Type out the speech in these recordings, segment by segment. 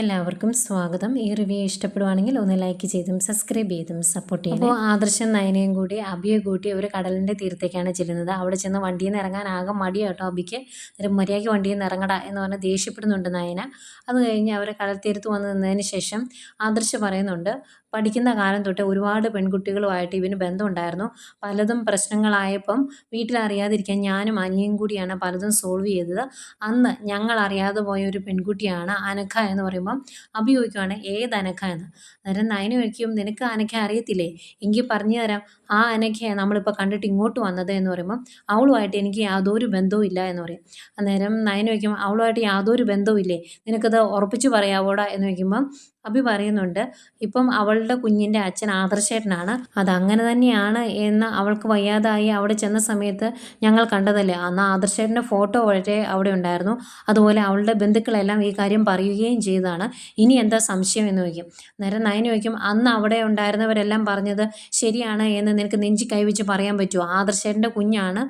എല്ലാവർക്കും സ്വാഗതം. ഈ റിവ്യൂ ഇഷ്ടപ്പെടുവാണെങ്കിൽ ഒന്ന് ലൈക്ക് ചെയ്തും സബ്സ്ക്രൈബ് ചെയ്തും സപ്പോർട്ട് ചെയ്യും അപ്പോൾ ആദർശം നയനയും കൂടി അബിയെ കൂട്ടി ഒരു കടലിന്റെ തീരത്തേക്കാണ് ചെല്ലുന്നത്. അവിടെ ചെന്ന് വണ്ടിയിൽ നിന്ന് ഇറങ്ങാൻ ആകെ മടിയാട്ടോ അബിക്ക്. ഒരു മര്യാദയ്ക്ക് വണ്ടിയിൽ നിന്ന് ഇറങ്ങട എന്ന് പറഞ്ഞ് ദേഷ്യപ്പെടുന്നുണ്ട് നയന. അത് കഴിഞ്ഞ് അവർ കടൽ തീരത്ത് വന്ന് നിന്നതിന് ശേഷം ആദർശ് പറയുന്നുണ്ട് പഠിക്കുന്ന കാലം തൊട്ട് ഒരുപാട് പെൺകുട്ടികളുമായിട്ട് ഇവന് ബന്ധമുണ്ടായിരുന്നു. പലതും പ്രശ്നങ്ങളായപ്പം വീട്ടിലറിയാതിരിക്കാൻ ഞാനും അനിയും കൂടിയാണ് പലതും സോൾവ് ചെയ്തത്. അന്ന് ഞങ്ങൾ അറിയാതെ പോയ ഒരു പെൺകുട്ടിയാണ് അനഖ എന്ന് പറയുമ്പം അഭിയോഗിക്കുവാണ് ഏത് അനഖ എന്ന്. അന്നേരം നയന് വയ്ക്കും നിനക്ക് അനഖ അറിയത്തില്ലേ? എങ്കിൽ പറഞ്ഞു തരാം ആ അനഘയാണ് നമ്മളിപ്പോൾ കണ്ടിട്ട് ഇങ്ങോട്ട് വന്നത് എന്ന് പറയുമ്പം അവളുമായിട്ട് എനിക്ക് യാതൊരു ബന്ധവും ഇല്ല എന്ന് പറയും. അന്നേരം നയന് വയ്ക്കുമ്പോൾ അവളുമായിട്ട് യാതൊരു ബന്ധവും ഇല്ലേ? നിനക്കത് ഉറപ്പിച്ച് പറയാവോടാ എന്ന് വയ്ക്കുമ്പം അഭി പറയുന്നുണ്ട് ഇപ്പം അവളുടെ കുഞ്ഞിന്റെ അച്ഛൻ ആദർശേട്ടനാണ്. അതങ്ങനെ തന്നെയാണ് എന്ന് അവൾക്ക് വയ്യാതായി അവിടെ ചെന്ന സമയത്ത് ഞങ്ങൾ കണ്ടതല്ലേ? അന്ന് ആദർശേട്ടന്റെ ഫോട്ടോ വളരെ അവിടെ ഉണ്ടായിരുന്നു. അതുപോലെ അവളുടെ ബന്ധുക്കളെല്ലാം ഈ കാര്യം പറയുകയും ചെയ്തതാണ്. ഇനി എന്താ സംശയം? എന്ന് ചോദിക്കും. നേരം നയന് ചോദിക്കും അന്ന് അവിടെ ഉണ്ടായിരുന്നവരെല്ലാം പറഞ്ഞത് ശരിയാണ് എന്ന് നിനക്ക് നെഞ്ചി കൈവച്ച് പറയാൻ പറ്റുമോ ആദർശേട്ടന്റെ കുഞ്ഞാണ്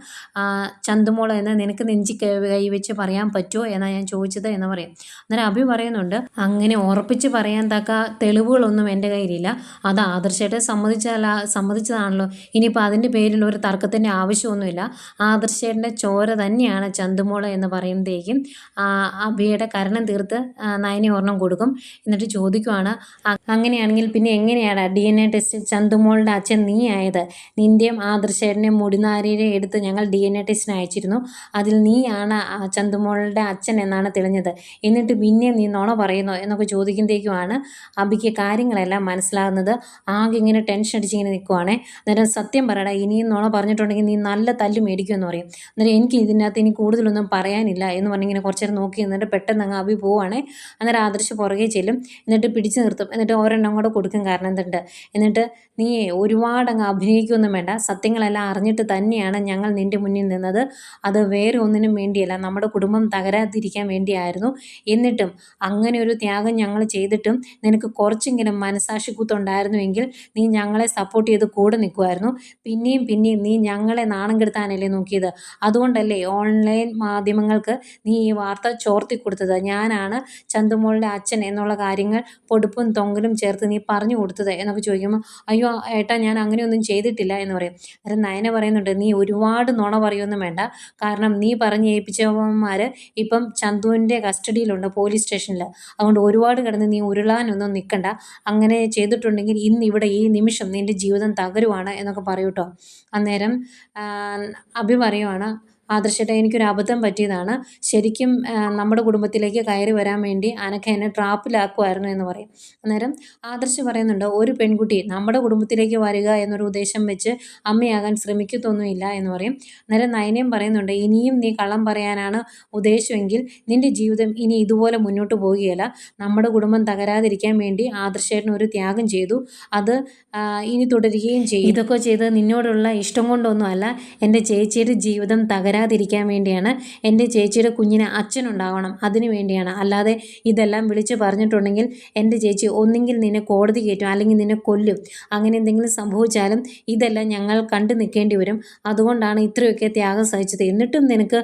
ചന്തുമോൾ എന്ന് നിനക്ക് നെഞ്ചി കൈ കൈവച്ച് പറയാൻ പറ്റുമോ എന്നാണ് ഞാൻ ചോദിച്ചത് എന്ന് പറയും. അന്നേരം അഭി പറയുന്നുണ്ട് അങ്ങനെ ഉറപ്പിച്ച് പറയാൻ തക്ക തെളിവുകളൊന്നും എന്റെ കയ്യിലില്ല. അത് ആദർശമായിട്ട് സമ്മതിച്ചല്ല സമ്മതിച്ചതാണല്ലോ. ഇനിയിപ്പോൾ അതിന്റെ പേരിൽ ഒരു തർക്കത്തിന്റെ ആവശ്യമൊന്നുമില്ല. ആദർശേട്ടന്റെ ചോര തന്നെയാണ് ചന്തുമോൾ എന്ന് പറയുമ്പോഴത്തേക്കും അഭിയുടെ കരണം തീർത്ത് നയനി ഒരെണ്ണം കൊടുക്കും. എന്നിട്ട് ചോദിക്കുവാണ് അങ്ങനെയാണെങ്കിൽ പിന്നെ എങ്ങനെയാണ് ഡി എൻ എ ടെസ്റ്റ് ചന്തുമോളുടെ അച്ഛൻ നീ ആയത് നിന്റെയും ആദർശേട്ടന്റെയും മുടിനാരിയെ എടുത്ത് ഞങ്ങൾ ഡി എൻ എ ടെസ്റ്റിന് അയച്ചിരുന്നു. അതിൽ നീയാണ് ചന്തുമോളുടെ അച്ഛൻ എന്നാണ് തെളിഞ്ഞത്. എന്നിട്ട് പിന്നെ നീ നുണ പറയുന്നോ എന്നൊക്കെ ചോദിക്കുമ്പോഴത്തേക്കുമാണ് അബിക്ക് കാര്യങ്ങളെല്ലാം മനസ്സിലാകുന്നത്. ആകെ ഇങ്ങനെ ടെൻഷൻ അടിച്ചിങ്ങനെ നിൽക്കുവാണേ അന്നേരം സത്യം പറയടാ ഇനിയും നുണ പറഞ്ഞിട്ടുണ്ടെങ്കിൽ നീ നല്ല തല്ല് മേടിക്കുമെന്ന് പറയും. അന്നേരം എനിക്ക് ഇതിനകത്ത് ഇനി കൂടുതലൊന്നും പറയാനില്ല എന്ന് പറഞ്ഞിങ്ങനെ കുറച്ച് നേരം നോക്കി എന്നിട്ട് പെട്ടെന്ന് അങ്ങ് അബി പോവാണേ അന്നേരം ആദർശ് പുറകെ ചെല്ലും. എന്നിട്ട് പിടിച്ചു നിർത്തും. എന്നിട്ട് ഒരെണ്ണം കൂടെ കൊടുക്കും കാരണം എന്തുണ്ട്? എന്നിട്ട് നീ ഒരുപാട് അങ്ങ് അഭിനയിക്കൊന്നും വേണ്ട. സത്യങ്ങളെല്ലാം അറിഞ്ഞിട്ട് തന്നെയാണ് ഞങ്ങൾ നിന്റെ മുന്നിൽ നിന്നത്. അത് വേറെ ഒന്നിനും വേണ്ടിയല്ല. നമ്മുടെ കുടുംബം തകരാതിരിക്കാൻ വേണ്ടിയായിരുന്നു. എന്നിട്ടും അങ്ങനെ ഒരു ത്യാഗം ഞങ്ങൾ ചെയ്തിട്ടും നിനക്ക് കുറച്ചെങ്കിലും മനസാക്ഷി കൂത്തുണ്ടായിരുന്നുവെങ്കിൽ നീ ഞങ്ങളെ സപ്പോർട്ട് ചെയ്ത് കൂടെ നിൽക്കുമായിരുന്നു. പിന്നെയും പിന്നെയും നീ ഞങ്ങളെ നാണം കെടുത്താനല്ലേ നോക്കിയത്. അതുകൊണ്ടല്ലേ ഓൺലൈൻ മാധ്യമങ്ങൾക്ക് നീ ഈ വാർത്ത ചോർത്തി കൊടുത്തത്. ഞാനാണ് ചന്തുമോളുടെ അച്ഛൻ എന്നുള്ള കാര്യങ്ങൾ പൊടുപ്പും തൊങ്കലും ചേർത്ത് നീ പറഞ്ഞു കൊടുത്തത് എന്നൊക്കെ ചോദിക്കുമ്പോൾ അയ്യോ ഏട്ടാ ഞാൻ അങ്ങനെയൊന്നും ചെയ്തിട്ടില്ല എന്ന് പറയും. അന്നേരം നയന പറയുന്നുണ്ട് നീ ഒരുപാട് നുണ പറയുമെന്നും വേണ്ട. കാരണം നീ പറഞ്ഞ് ഏൽപ്പിച്ചവന്മാർ ഇപ്പം ചന്തുവിന്റെ കസ്റ്റഡിയിലുണ്ട് പോലീസ് സ്റ്റേഷനിൽ അതുകൊണ്ട് ഒരുപാട് കിടന്ന് നീ ഉരുളാനൊന്നും നിൽക്കണ്ട അങ്ങനെ ചെയ്തിട്ടുണ്ടെങ്കിൽ ഇന്ന് ഇവിടെ ഈ നിമിഷം നിന്റെ ജീവിതം തകരുവാണ് എന്നൊക്കെ പറയൂട്ടോ. അന്നേരം അഭി പറയുവാണ് ആദർശേട്ടാ എനിക്കൊരു അബദ്ധം പറ്റിയതാണ്. ശരിക്കും നമ്മുടെ കുടുംബത്തിലേക്ക് കയറി വരാൻ വേണ്ടി അനക്ക എന്നെ ട്രാപ്പിലാക്കുമായിരുന്നു എന്ന് പറയും. അന്നേരം ആദർശ് പറയുന്നുണ്ട് ഒരു പെൺകുട്ടി നമ്മുടെ കുടുംബത്തിലേക്ക് വരിക എന്നൊരു ഉദ്ദേശം വെച്ച് അമ്മയാകാൻ ശ്രമിക്കത്തൊന്നുമില്ല എന്ന് പറയും. അന്നേരം നയനയും പറയുന്നുണ്ട് ഇനിയും നീ കള്ളം പറയാനാണ് ഉദ്ദേശമെങ്കിൽ നിന്റെ ജീവിതം ഇനി ഇതുപോലെ മുന്നോട്ട് പോവുകയില്ല. നമ്മുടെ കുടുംബം തകരാതിരിക്കാൻ വേണ്ടി ആദർശേട്ടൻ ഒരു ത്യാഗം ചെയ്തു. അത് ഇനി തുടരുകയും ചെയ്യും. ഇതൊക്കെ ചെയ്ത് നിന്നോടുള്ള ഇഷ്ടം കൊണ്ടൊന്നുമല്ല എന്റെ ചേച്ചിയുടെ ജീവിതം തകരാ വരാതിരിക്കാൻ വേണ്ടിയാണ് എന്റെ ചേച്ചിയുടെ കുഞ്ഞിന് അച്ഛനുണ്ടാവണം അതിനു വേണ്ടിയാണ്. അല്ലാതെ ഇതെല്ലാം വിളിച്ച് പറഞ്ഞിട്ടുണ്ടെങ്കിൽ എന്റെ ചേച്ചി ഒന്നെങ്കിൽ നിന്നെ കോടതി കയറ്റും അല്ലെങ്കിൽ നിന്നെ കൊല്ലും. അങ്ങനെ എന്തെങ്കിലും സംഭവിച്ചാലും ഇതെല്ലാം ഞങ്ങൾ കണ്ടു നിൽക്കേണ്ടി വരും. അതുകൊണ്ടാണ് ഇത്രയൊക്കെ ത്യാഗം സഹിച്ചത്. എന്നിട്ടും നിനക്ക്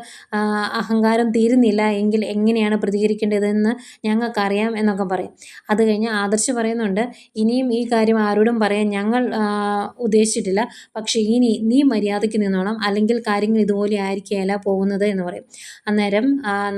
അഹങ്കാരം തീരുന്നില്ല എങ്കിൽ എങ്ങനെയാണ് പ്രതികരിക്കേണ്ടതെന്ന് ഞങ്ങൾക്കറിയാം എന്നൊക്കെ പറയും. അത് കഴിഞ്ഞ് ആദർശ് പറയുന്നുണ്ട് ഇനിയും ഈ കാര്യം ആരോടും പറയാൻ ഞങ്ങൾ ഉദ്ദേശിച്ചിട്ടില്ല. പക്ഷേ ഇനി നീ മര്യാദയ്ക്ക് നിന്നോണം. അല്ലെങ്കിൽ കാര്യങ്ങൾ ഇതുപോലെ ആയിരിക്കും. ആയിരിക്കുകയല്ല പോകുന്നത് എന്ന് പറയും. അന്നേരം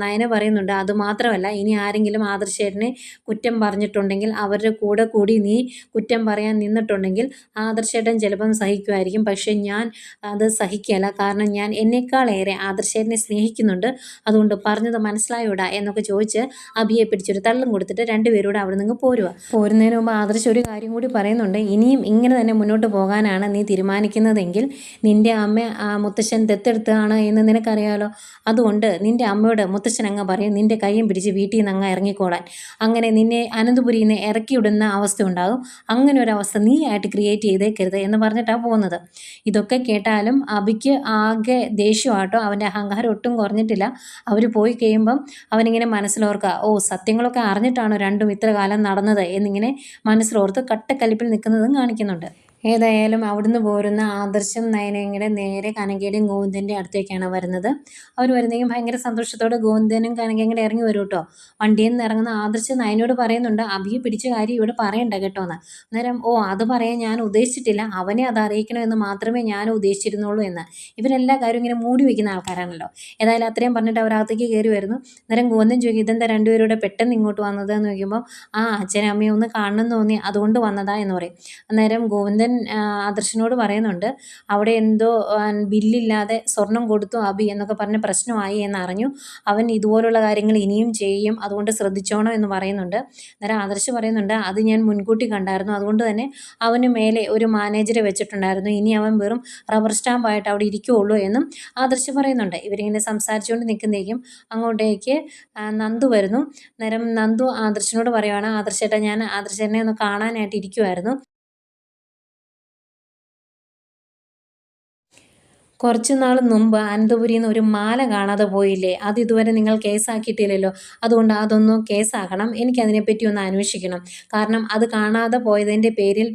നയന പറയുന്നുണ്ട് അതുമാത്രമല്ല ഇനി ആരെങ്കിലും ആദർശേട്ടനെ കുറ്റം പറഞ്ഞിട്ടുണ്ടെങ്കിൽ അവരുടെ കൂടെ കൂടി നീ കുറ്റം പറയാൻ നിന്നിട്ടുണ്ടെങ്കിൽ ആദർശേട്ടൻ ചിലപ്പം സഹിക്കുമായിരിക്കും. പക്ഷേ ഞാൻ അത് സഹിക്കുകയല്ല. കാരണം ഞാൻ എന്നേക്കാളേറെ ആദർശേട്ടനെ സ്നേഹിക്കുന്നുണ്ട്. അതുകൊണ്ട് പറഞ്ഞത് മനസ്സിലായോടാ? എന്നൊക്കെ ചോദിച്ച് അബിയെ പിടിച്ചൊരു തള്ളും കൊടുത്തിട്ട് രണ്ടുപേരോട് അവിടെ നിന്ന് പോരുക പോരുന്നതിന് മുമ്പ് ആദർശ ഒരു കാര്യം കൂടി പറയുന്നുണ്ട്. ഇനിയും ഇങ്ങനെ തന്നെ മുന്നോട്ട് പോകാനാണ് നീ തീരുമാനിക്കുന്നതെങ്കിൽ നിന്റെ അമ്മ മുത്തശ്ശൻ ദത്തെടുത്താണ് എന്ന് നിനക്കറിയാലോ? അതുകൊണ്ട് നിന്റെ അമ്മയോട് മുത്തച്ഛൻ അങ്ങ് പറയും നിന്റെ കൈയും പിടിച്ച് വീട്ടിൽ നിന്ന് അങ്ങ് ഇറങ്ങിക്കോളാൻ. അങ്ങനെ നിന്നെ അനന്തപുരിയിൽ നിന്ന് ഇറക്കിവിടുന്ന അവസ്ഥ ഉണ്ടാകും. അങ്ങനെ ഒരു അവസ്ഥ നീ ആയിട്ട് ക്രിയേറ്റ് ചെയ്തേക്കരുത് എന്ന് പറഞ്ഞിട്ടാണ് പോകുന്നത്. ഇതൊക്കെ കേട്ടാലും അബിക്ക് ആകെ ദേഷ്യമാട്ടോ അവന്റെ അഹങ്കാരം ഒട്ടും കുറഞ്ഞിട്ടില്ല. അവർ പോയി കഴിയുമ്പം അവനിങ്ങനെ മനസ്സിലോർക്കുക ഓ സത്യങ്ങളൊക്കെ അറിഞ്ഞിട്ടാണോ രണ്ടും ഇത്ര കാലം നടന്നത്? എന്നിങ്ങനെ മനസ്സിലോർത്ത് കട്ടക്കലിപ്പിൽ നിൽക്കുന്നതും കാണിക്കുന്നുണ്ട്. ഏതായാലും അവിടുന്ന് പോരുന്ന ആദർശം നയനയുടെ നേരെ കനകയുടെയും ഗോവിന്ദന്റെ അടുത്തേക്കാണ് വരുന്നത്. അവർ വരുന്നെങ്കിൽ ഭയങ്കര സന്തോഷത്തോടെ ഗോവിന്ദനും കനകയും ഇറങ്ങി വരും കേട്ടോ വണ്ടിയിൽ നിന്ന് ഇറങ്ങുന്ന ആദർശം നയനോട് പറയുന്നുണ്ട് അഭിയെ പിടിച്ച കാര്യം ഇവിടെ പറയണ്ട കേട്ടോ എന്ന്. അന്നേരം ഓ അത് പറയാൻ ഞാൻ ഉദ്ദേശിച്ചിട്ടില്ല. അവനെ അത് അറിയിക്കണമെന്ന് മാത്രമേ ഞാൻ ഉദ്ദേശിച്ചിരുന്നുള്ളൂ എന്ന്. ഇവരെല്ലാ കാര്യവും ഇങ്ങനെ മൂടി വയ്ക്കുന്ന ആൾക്കാരാണല്ലോ. ഏതായാലും അത്രയും പറഞ്ഞിട്ട് അവരകത്തേക്ക് കയറി വരുന്നു. അന്നേരം ഗോവിന്ദൻ ചോദിക്കും ഇതെന്താ രണ്ടുപേരോടെ പെട്ടെന്ന് ഇങ്ങോട്ട് വന്നത്? എന്ന് ചോദിക്കുമ്പോൾ ആ അച്ഛനും അമ്മയും ഒന്ന് കാണണം തോന്നി. അതുകൊണ്ട് വന്നതാ എന്ന് പറയും. അന്നേരം ഗോവിന്ദൻ ആദർശിനോട് പറയുന്നുണ്ട് അവിടെ എന്തോ ബില്ലില്ലാതെ സ്വർണം കൊടുത്തു അബി എന്നൊക്കെ പറഞ്ഞ് പ്രശ്നമായി എന്നറിഞ്ഞു. അവൻ ഇതുപോലുള്ള കാര്യങ്ങൾ ഇനിയും ചെയ്യും അതുകൊണ്ട് ശ്രദ്ധിച്ചോണം എന്ന് പറയുന്നുണ്ട്. അന്നേരം ആദർശ് പറയുന്നുണ്ട് അത് ഞാൻ മുൻകൂട്ടി കണ്ടായിരുന്നു. അതുകൊണ്ട് തന്നെ അവന് മേലെ ഒരു മാനേജറെ വെച്ചിട്ടുണ്ടായിരുന്നു. ഇനി അവൻ വെറും റബ്ബർ സ്റ്റാമ്പായിട്ട് അവിടെ ഇരിക്കുകയുള്ളൂ എന്നും ആദർശ് പറയുന്നുണ്ട്. ഇവരിങ്ങനെ സംസാരിച്ചുകൊണ്ട് നിൽക്കുന്നേക്കും അങ്ങോട്ടേക്ക് നന്ദു വരുന്നു. അന്നേരം നന്ദു ആദർശിനോട് പറയുവാണ് ആദർശേട്ടാ ഞാൻ ആദർശനെ ഒന്ന് കാണാനായിട്ട് ഇരിക്കുമായിരുന്നു കുറച്ച് നാൾ മുമ്പ് അനന്തപുരിയിൽ നിന്ന് ഒരു മാല കാണാതെ പോയില്ലേ? അത് ഇതുവരെ നിങ്ങൾ കേസാക്കിയിട്ടില്ലല്ലോ അതുകൊണ്ട് അതൊന്നും കേസാക്കണം എനിക്കതിനെപ്പറ്റി ഒന്ന് അന്വേഷിക്കണം. കാരണം അത് കാണാതെ പോയതിന്റെ പേരിൽ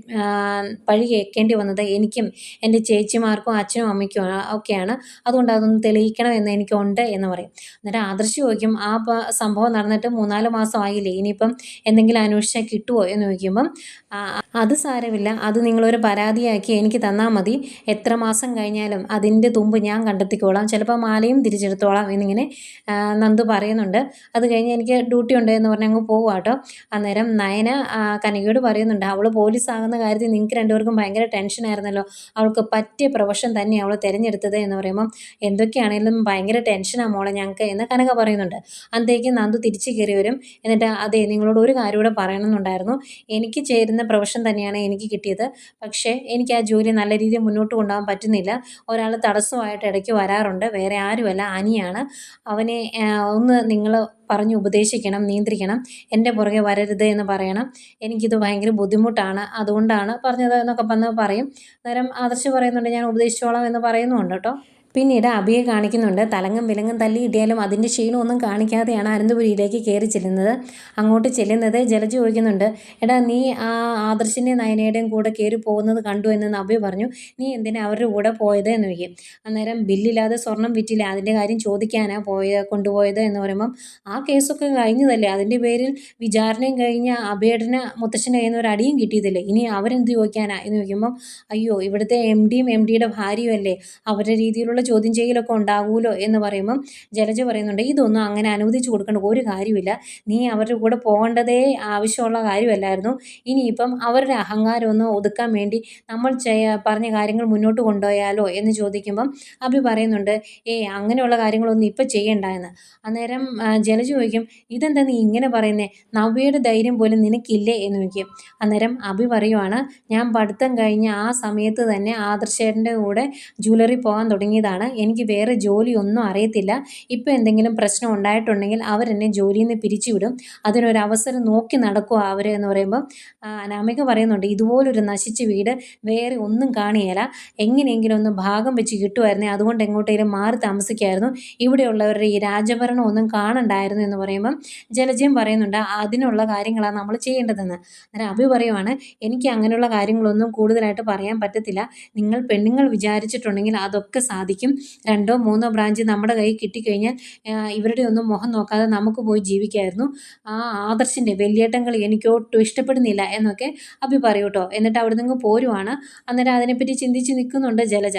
പഴി കേൾക്കേണ്ടി വന്നത് എനിക്കും എന്റെ ചേച്ചിമാർക്കും അച്ഛനും അമ്മയ്ക്കും ഒക്കെയാണ്. അതുകൊണ്ട് അതൊന്ന് തെളിയിക്കണം എന്ന് എനിക്കുണ്ട് എന്ന് പറയും. എന്നിട്ട് ആദർശി ചോദിക്കും ആ സംഭവം നടന്നിട്ട് മൂന്നാൽ മാസം ആയില്ലേ ഇനിയിപ്പം എന്തെങ്കിലും അന്വേഷിച്ചാൽ കിട്ടുമോ എന്ന് ചോദിക്കുമ്പം അത് സാരമില്ല. അത് നിങ്ങളൊരു പരാതിയാക്കി എനിക്ക് തന്നാൽ മതി. എത്ര മാസം കഴിഞ്ഞാലും അതിന് നിന്റെ തുമ്പ് ഞാൻ കണ്ടെത്തിക്കോളാം. ചിലപ്പോൾ മാലയും തിരിച്ചെടുത്തോളാം എന്നിങ്ങനെ നന്ദു പറയുന്നുണ്ട്. അത് കഴിഞ്ഞ് എനിക്ക് ഡ്യൂട്ടി ഉണ്ട് എന്ന് പറഞ്ഞ് അങ്ങ് പോകുക കേട്ടോ അന്നേരം നയന കനകയോട് പറയുന്നുണ്ട് അവൾ പോലീസ് ആകുന്ന കാര്യത്തിൽ നിങ്ങൾക്ക് രണ്ടുപേർക്കും ഭയങ്കര ടെൻഷനായിരുന്നല്ലോ അവൾക്ക് പറ്റിയ പ്രൊഫഷൻ തന്നെ അവൾ തിരഞ്ഞെടുത്തത് എന്ന് പറയുമ്പം എന്തൊക്കെയാണെങ്കിലും ഭയങ്കര ടെൻഷനാണ് മോളെ ഞങ്ങൾക്ക് എന്ന് കനക പറയുന്നുണ്ട്. അന്നേക്ക് നന്ദു തിരിച്ചു കയറി വരും. എന്നിട്ട് അതെ നിങ്ങളോട് ഒരു കാര്യം കൂടെ പറയണമെന്നുണ്ടായിരുന്നു. എനിക്ക് ചേരുന്ന പ്രൊഫഷൻ തന്നെയാണ് എനിക്ക് കിട്ടിയത്. പക്ഷേ എനിക്ക് ആ ജോലി നല്ല രീതിയിൽ മുന്നോട്ട് കൊണ്ടുപോകാൻ പറ്റുന്നില്ല. ഒരാൾ തടസ്സമായിട്ട് ഇടയ്ക്ക് വരാറുണ്ട്. വേറെ ആരുമല്ല. അനിയാണ്. അവനെ ഒന്ന് നിങ്ങൾ പറഞ്ഞ് ഉപദേശിക്കണം നിയന്ത്രിക്കണം. എന്റെ പുറകെ വരരുത് എന്ന് പറയണം. എനിക്കിത് ഭയങ്കര ബുദ്ധിമുട്ടാണ്. അതുകൊണ്ടാണ് പറഞ്ഞത് എന്നൊക്കെ പറയും. അന്നേരം ആദർശ് പറയുന്നുണ്ട് ഞാൻ ഉപദേശിച്ചോളാം എന്ന് പറയുന്നുണ്ട് കേട്ടോ. പിന്നീട് അഭിയെ കാണിക്കുന്നുണ്ട്. തലങ്ങും വിലങ്ങും തല്ലി ഇടിയാലും അതിന്റെ ക്ഷീണമൊന്നും കാണിക്കാതെയാണ് അനന്തപുരിയിലേക്ക് കയറി ചെല്ലുന്നത്. അങ്ങോട്ട് ചെല്ലുന്നത് ജലജ ചോദിക്കുന്നുണ്ട്. എടാ നീ ആ ആദർശിന്റെയും നയനയുടെയും കൂടെ കയറി പോകുന്നത് കണ്ടു എന്ന് അബി പറഞ്ഞു. നീ എന്തിനാ അവരുടെ കൂടെ പോയത് എന്ന് ചോദിക്കും. അന്നേരം ബില്ലില്ലാതെ സ്വർണം വിറ്റില്ല. അതിന്റെ കാര്യം ചോദിക്കാനാണ് പോയത് കൊണ്ടുപോയത് എന്ന് പറയുമ്പം ആ കേസൊക്കെ കഴിഞ്ഞതല്ലേ? അതിന്റെ പേരിൽ വിചാരണയും കഴിഞ്ഞ അഭേടന് മുത്തശ്ശന്റെ കയ്യിൽ നിന്ന് ഒരു അടിയും കിട്ടിയതല്ലേ? ഇനി അവരെന്ത് ചോദിക്കാനാ? എന്ന് ചോദിക്കുമ്പം അയ്യോ ഇവിടുത്തെ എം ഡിയും എം ഡിയുടെ ഭാര്യയും അല്ലേ? അവരുടെ രീതിയിലുള്ള ചോദ്യം ചെയ്യലൊക്കെ ഉണ്ടാകുമല്ലോ എന്ന് പറയുമ്പം ജലജ പറയുന്നുണ്ട് ഇതൊന്നും അങ്ങനെ അനുവദിച്ചു കൊടുക്കേണ്ട ഒരു കാര്യമില്ല. നീ അവരുടെ കൂടെ പോകേണ്ടതേ ആവശ്യമുള്ള കാര്യമല്ലായിരുന്നു. ഇനിയിപ്പം അവരുടെ അഹങ്കാരം ഒന്ന് ഒതുക്കാൻ വേണ്ടി നമ്മൾ പറഞ്ഞ കാര്യങ്ങൾ മുന്നോട്ട് കൊണ്ടുപോയാലോ? എന്ന് ചോദിക്കുമ്പം അഭി പറയുന്നുണ്ട് ഏയ് അങ്ങനെയുള്ള കാര്യങ്ങളൊന്നും ഇപ്പം ചെയ്യണ്ട എന്ന്. അന്നേരം ജലജ ചോദിക്കും ഇതെന്താ നീ ഇങ്ങനെ പറയുന്നേ? നവ്യയുടെ ധൈര്യം പോലും നിനക്കില്ലേ? എന്ന് ചോദിക്കും. അന്നേരം അഭി പറയുവാണ് ഞാൻ പഠിത്തം കഴിഞ്ഞ ആ സമയത്ത് തന്നെ ആദർശേട്ടന്റെ കൂടെ ജ്വല്ലറി പോകാൻ തുടങ്ങിയതാണ് ഇതാണ് എനിക്ക് വേറെ ജോലിയൊന്നും അറിയത്തില്ല. ഇപ്പോൾ എന്തെങ്കിലും പ്രശ്നം ഉണ്ടായിട്ടുണ്ടെങ്കിൽ അവരെന്നെ ജോലിയിൽ നിന്ന് പിരിച്ചുവിടും. അതിനൊരു അവസരം നോക്കി നടക്കുക അവർ എന്ന് പറയുമ്പം അനാമിക പറയുന്നുണ്ട് ഇതുപോലൊരു നശിച്ച വീട് വേറെ ഒന്നും കാണിയല്ല എങ്ങനെയെങ്കിലും ഒന്ന് ഭാഗം വെച്ച് കിട്ടുമായിരുന്നേ. അതുകൊണ്ട് എങ്ങോട്ടേലും മാറി താമസിക്കായിരുന്നു. ഇവിടെയുള്ളവരുടെ ഈ രാജഭരണം ഒന്നും കാണണ്ടായിരുന്നു എന്ന് പറയുമ്പം ജലജയം പറയുന്നുണ്ട് അതിനുള്ള കാര്യങ്ങളാണ് നമ്മൾ ചെയ്യേണ്ടതെന്ന്. അന്നേരം അഭി പറയുവാണ് എനിക്ക് അങ്ങനെയുള്ള കാര്യങ്ങളൊന്നും കൂടുതലായിട്ട് പറയാൻ പറ്റത്തില്ല. നിങ്ങൾ പെണ്ണുങ്ങൾ വിചാരിച്ചിട്ടുണ്ടെങ്കിൽ അതൊക്കെ സാധിക്കും. സാധിക്കും രണ്ടോ മൂന്നോ ബ്രാഞ്ച് നമ്മുടെ കയ്യിൽ കിട്ടിക്കഴിഞ്ഞാൽ ഇവരുടെ ഒന്നും മുഖം നോക്കാതെ നമുക്ക് പോയി ജീവിക്കായിരുന്നു. ആ ആദർശിന്റെ വലിയേട്ടൻ കളി എനിക്ക് ഒട്ടും ഇഷ്ടപ്പെടുന്നില്ല എന്നൊക്കെ അഭി പറയൂ കേട്ടോ എന്നിട്ട് അവിടെ നിന്ന് പോരുവാണ്. അന്നേരം അതിനെപ്പറ്റി ചിന്തിച്ച് നിൽക്കുന്നുണ്ട് ജലജ.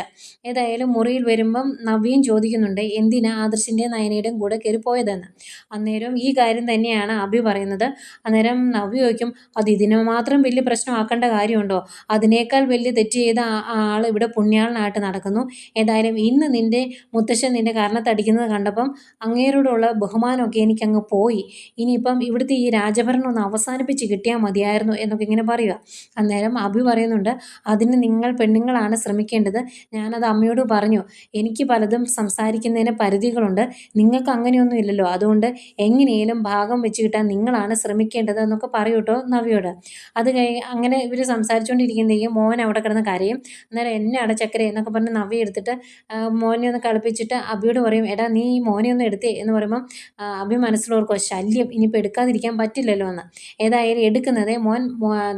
ഏതായാലും മുറിയിൽ വരുമ്പം നവ്യം ചോദിക്കുന്നുണ്ട് എന്തിനാ ആദർശിന്റെ നയനയുടെയും കൂടെ കയറി പോയതെന്ന് അന്നേരം ഈ കാര്യം തന്നെയാണ് അഭി പറയുന്നത്. അന്നേരം നവ്യ ചോദിക്കും അത് ഇതിനെ മാത്രം വലിയ പ്രശ്നമാക്കേണ്ട കാര്യമുണ്ടോ? അതിനേക്കാൾ വലിയ തെറ്റ് ചെയ്ത ആൾ ഇവിടെ പുണ്യാളനായിട്ട് നടക്കുന്നു. ഏതായാലും ഇന്ന് നിന്റെ മുത്തശ്ശൻ നിന്റെ കാരണത്തടിക്കുന്നത് കണ്ടപ്പം അങ്ങേരോടുള്ള ബഹുമാനമൊക്കെ എനിക്കങ്ങ് പോയി. ഇനിയിപ്പം ഇവിടുത്തെ ഈ രാജഭരണം ഒന്ന് അവസാനിപ്പിച്ച് കിട്ടിയാൽ മതിയായിരുന്നു എന്നൊക്കെ ഇങ്ങനെ പറയുക. അന്നേരം അഭി പറയുന്നുണ്ട് അതിന് നിങ്ങൾ പെണ്ണുങ്ങളാണ് ശ്രമിക്കേണ്ടത്. ഞാനത് അമ്മയോട് പറഞ്ഞു. എനിക്ക് പലതും സംസാരിക്കുന്നതിന് പരിധികളുണ്ട്. നിങ്ങൾക്ക് അങ്ങനെയൊന്നും ഇല്ലല്ലോ. അതുകൊണ്ട് എങ്ങനെയും ഭാഗം വെച്ച് കിട്ടാൻ നിങ്ങളാണ് ശ്രമിക്കേണ്ടത് എന്നൊക്കെ പറയൂ കേട്ടോ നവിയോട്. അത് കഴിഞ്ഞ് അങ്ങനെ ഇവർ സംസാരിച്ചുകൊണ്ടിരിക്കുന്നതെങ്കിൽ മോൻ അവിടെ കിടന്ന് കരയും. അന്നേരം എന്നെ അടച്ചക്കരയെന്നൊക്കെ പറഞ്ഞ് നവി എടുത്തിട്ട് മോനെ ഒന്ന് കളിപ്പിച്ചിട്ട് അബിയോട് പറയും എടാ നീ ഈ മോനെ ഒന്ന് എടുത്തേ എന്ന് പറയുമ്പം അബി മനസ്സിലോർക്കോ ശല്യം ഇനിയിപ്പോൾ എടുക്കാതിരിക്കാൻ പറ്റില്ലല്ലോ എന്ന്. ഏതായാലും എടുക്കുന്നത് മോൻ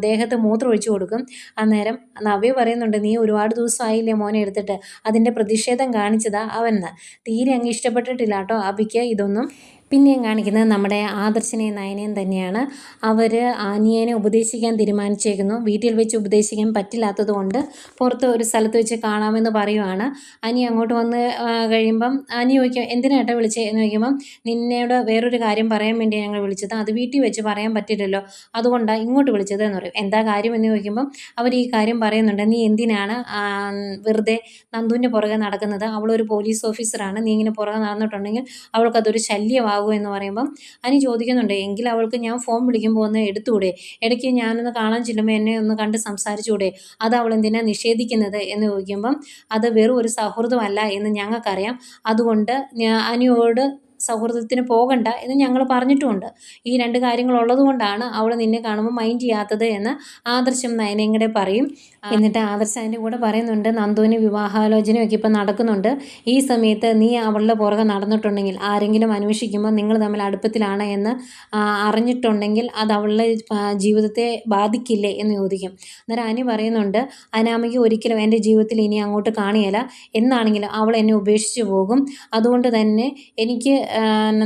ദേഹത്ത് മൂത്രം ഒഴിച്ചു കൊടുക്കും. അന്നേരം നവ്യ പറയുന്നുണ്ട് നീ ഒരുപാട് ദിവസമായില്ലേ മോനെ എടുത്തിട്ട് അതിന്റെ പ്രതിഷേധം കാണിച്ചതാ അവൻ തീരെ അങ്ങ് ഇഷ്ടപ്പെട്ടിട്ടില്ല കേട്ടോ അബിക്ക് ഇതൊന്നും. പിന്നെയും കാണിക്കുന്നത് നമ്മുടെ ആദർശനെയും നയനയും തന്നെയാണ്. അവർ ആനിയനെ ഉപദേശിക്കാൻ തീരുമാനിച്ചേക്കുന്നു. വീട്ടിൽ വെച്ച് ഉപദേശിക്കാൻ പറ്റില്ലാത്തത് കൊണ്ട് പുറത്ത് ഒരു സ്ഥലത്ത് വെച്ച് കാണാമെന്ന് പറയുവാണ്. അനി അങ്ങോട്ട് വന്ന് കഴിയുമ്പം അനി ചോദിക്കും എന്തിനാട്ടോ വിളിച്ചേ? എന്ന് ചോദിക്കുമ്പം നിന്നോട് വേറൊരു കാര്യം പറയാൻ വേണ്ടി ഞങ്ങൾ വിളിച്ചത്. അത് വീട്ടിൽ വെച്ച് പറയാൻ പറ്റില്ലല്ലോ. അതുകൊണ്ടാണ് ഇങ്ങോട്ട് വിളിച്ചത് എന്ന് പറയും. എന്താ കാര്യം? എന്ന് ചോദിക്കുമ്പം അവർ ഈ കാര്യം പറയുന്നുണ്ട്. നീ എന്തിനാണ് വെറുതെ നന്ദുവിന്റെ പുറകെ നടക്കുന്നത്? അവളൊരു പോലീസ് ഓഫീസറാണ്. നീ ഇങ്ങനെ പുറകെ നടന്നിട്ടുണ്ടെങ്കിൽ അവൾക്കതൊരു ശല്യമാകും. എന്ന് പറയുമ്പം അനി ചോദിക്കുന്നുണ്ട് എങ്കിൽ അവൾക്ക് ഞാൻ ഫോൺ വിളിക്കുമ്പോൾ ഒന്ന് എടുത്തുകൂടെ? ഇടയ്ക്ക് ഞാനൊന്ന് കാണാൻ ചെല്ലുമ്പോൾ എന്നെ ഒന്ന് കണ്ട് സംസാരിച്ചുകൂടെ? അത് അവൾ എന്തിനാണ് നിഷേധിക്കുന്നത്? എന്ന് ചോദിക്കുമ്പം അത് വെറും ഒരു സൗഹൃദമല്ല എന്ന് ഞങ്ങൾക്കറിയാം. അതുകൊണ്ട് അനിയോട് സൗഹൃദത്തിന് പോകണ്ട എന്ന് ഞങ്ങൾ പറഞ്ഞിട്ടുമുണ്ട്. ഈ രണ്ട് കാര്യങ്ങളുള്ളത് കൊണ്ടാണ് അവൾ നിന്നെ കാണുമ്പോൾ മൈൻഡ് ചെയ്യാത്തത് എന്ന് ആദർശം നയനയും കൂടെ പറയും. എന്നിട്ട് ആദർശം അതിന്റെ കൂടെ പറയുന്നുണ്ട് നന്ദുവിന് വിവാഹാലോചനയൊക്കെ ഇപ്പം നടക്കുന്നുണ്ട്. ഈ സമയത്ത് നീ അവളുടെ പുറകെ നടന്നിട്ടുണ്ടെങ്കിൽ ആരെങ്കിലും അന്വേഷിക്കുമ്പോൾ നിങ്ങൾ തമ്മിൽ അടുപ്പത്തിലാണ് എന്ന് അറിഞ്ഞിട്ടുണ്ടെങ്കിൽ അത് അവളുടെ ജീവിതത്തെ ബാധിക്കില്ലേ എന്ന് ചോദിക്കും. അന്നേരം അനി പറയുന്നുണ്ട് അനാമിക ഒരിക്കലും എന്റെ ജീവിതത്തിൽ ഇനി അങ്ങോട്ട് കാണിയല്ല. എന്നാണെങ്കിലും അവൾ എന്നെ ഉപേക്ഷിച്ച് പോകും. അതുകൊണ്ട് തന്നെ എനിക്ക്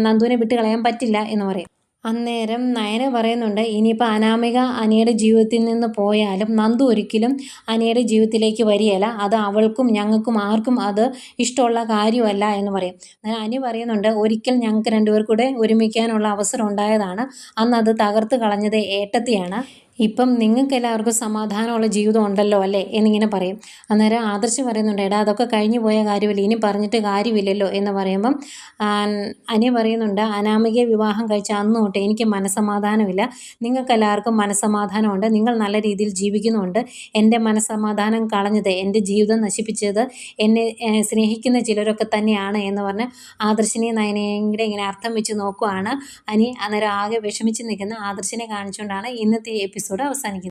നന്ദുവിനെ വിട്ട് കളയാൻ പറ്റില്ല എന്ന് പറയും. അന്നേരം നയന പറയുന്നുണ്ട് ഇനിയിപ്പോൾ അനാമിക അനിയുടെ ജീവിതത്തിൽ നിന്ന് പോയാലും നന്ദു ഒരിക്കലും അനിയുടെ ജീവിതത്തിലേക്ക് വരികയില്ല. അത് അവൾക്കും ഞങ്ങൾക്കും ആർക്കും അത് ഇഷ്ടമുള്ള കാര്യമല്ല എന്ന് പറയും. അനി പറയുന്നുണ്ട് ഒരിക്കൽ ഞങ്ങൾക്ക് രണ്ടുപേർക്കൂടെ ഒരുമിക്കാനുള്ള അവസരം ഉണ്ടായതാണ്. അന്ന് അത് തകർത്ത് കളഞ്ഞത് ഏട്ടത്തിയാണ്. ഇപ്പം നിങ്ങൾക്ക് എല്ലാവർക്കും സമാധാനമുള്ള ജീവിതം ഉണ്ടല്ലോ അല്ലേ? എന്നിങ്ങനെ പറയും. അന്നേരം ആദർശ് പറയുന്നുണ്ട് എടാ അതൊക്കെ കഴിഞ്ഞു പോയ കാര്യമില്ല? ഇനി പറഞ്ഞിട്ട് കാര്യമില്ലല്ലോ? എന്ന് പറയുമ്പം അനിയ അനി പറയുന്നുണ്ട് അനാമികയെ വിവാഹം കഴിച്ച അന്ന് തൊട്ട് എനിക്ക് മനസ്സമാധാനമില്ല നിങ്ങൾക്ക് എല്ലാവർക്കും മനസ്സമാധാനമുണ്ട് നിങ്ങൾ നല്ല രീതിയിൽ ജീവിക്കുന്നുണ്ട് എന്റെ മനസ്സമാധാനം കളഞ്ഞത് എന്റെ ജീവിതം നശിപ്പിച്ചത് എന്നെ സ്നേഹിക്കുന്ന ചിലരൊക്കെ തന്നെയാണ്. എന്ന് പറഞ്ഞ് ആദർശിനെ നയനയും ഇങ്ങനെ അർത്ഥം വെച്ച് നോക്കുവാണ് അനി അന്നേരം ആകെ വിഷമിച്ച് നിൽക്കുന്ന ആദർശിനെ കാണിച്ചുകൊണ്ടാണ് ഇന്നത്തെ എപ്പിസോഡ് కూడా అవసరానికి